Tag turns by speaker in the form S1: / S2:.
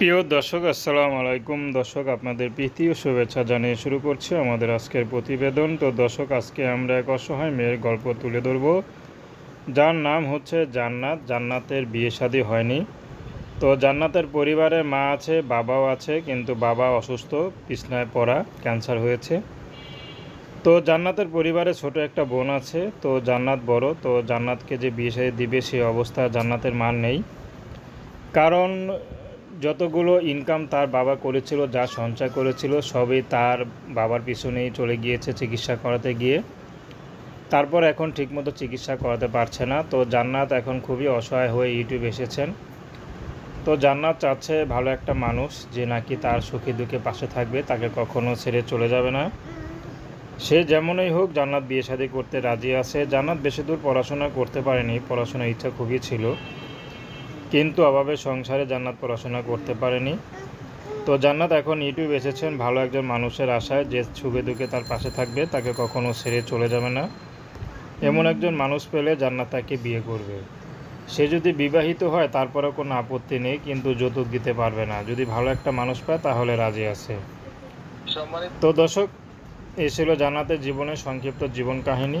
S1: প্রিয় দর্শক, আসসালামু আলাইকুম। দর্শক, আপনাদের প্রীতি ও শুভেচ্ছা জানিয়ে শুরু করছি আমাদের আজকের প্রতিবেদন। তো দর্শক, আজকে আমরা এক অসহায় মেয়ের গল্প তুলে ধরব। যার নাম হচ্ছে জান্নাত। জান্নাতের বিয়ে শাদী হয়নি। তো জান্নাতের পরিবারে মা আছে, বাবাও আছে, কিন্তু বাবা অসুস্থ পিছনায় পড়া, ক্যান্সার হয়েছে। তো জান্নাতের পরিবারে ছোট একটা বোন আছে, তো জান্নাত বড়। তো জান্নাতকে যে বিয়ে শাদী দিবে সেই অবস্থা জান্নাতের মান নেই। কারণ যতগুলো ইনকাম তার বাবা করেছিল, যা সঞ্চয় করেছিল, সবই তার বাবার পিছনেই চলে গিয়েছে চিকিৎসা করাতে গিয়ে। তারপর এখন ঠিকমতো চিকিৎসা করাতে পারছে না। তো জান্নাত এখন খুবই অসহায় হয়ে ইউটিউব এসেছেন। তো জান্নাত চাচ্ছে ভালো একটা মানুষ যে নাকি তার সুখে দুঃখে পাশে থাকবে, তাকে কখনো ছেড়ে চলে যাবে না। সে যেমনই হোক, জান্নাত বিয়ে শাদী করতে রাজি আছে। জান্নাত বেশি দূর পড়াশোনা করতে পারেনি, পড়াশোনার ইচ্ছা খুবই ছিল। কিন্তু অভাবে সংসারে জান্নাত পড়াশোনা করতে পারেনি। তো জান্নাত এখন ইউটিউব এসেছেন ভালো একজন মানুষের আশায় যে সুখে দুঃখে তার পাশে থাকবে তাকে কখনো ছেড়ে চলে যাবে না। এমন একজন মানুষ পেলে জান্নাত তাকে বিয়ে করবে। সে যদি বিবাহিত হয় তারপরেও কোনো আপত্তি নেই কিন্তু যৌতুক দিতে পারবে না। যদি ভালো একটা মানুষ পায় তাহলে রাজি আছে। তো দর্শক এই ছিল জান্নাতের জীবনের সংক্ষিপ্ত জীবন কাহিনী।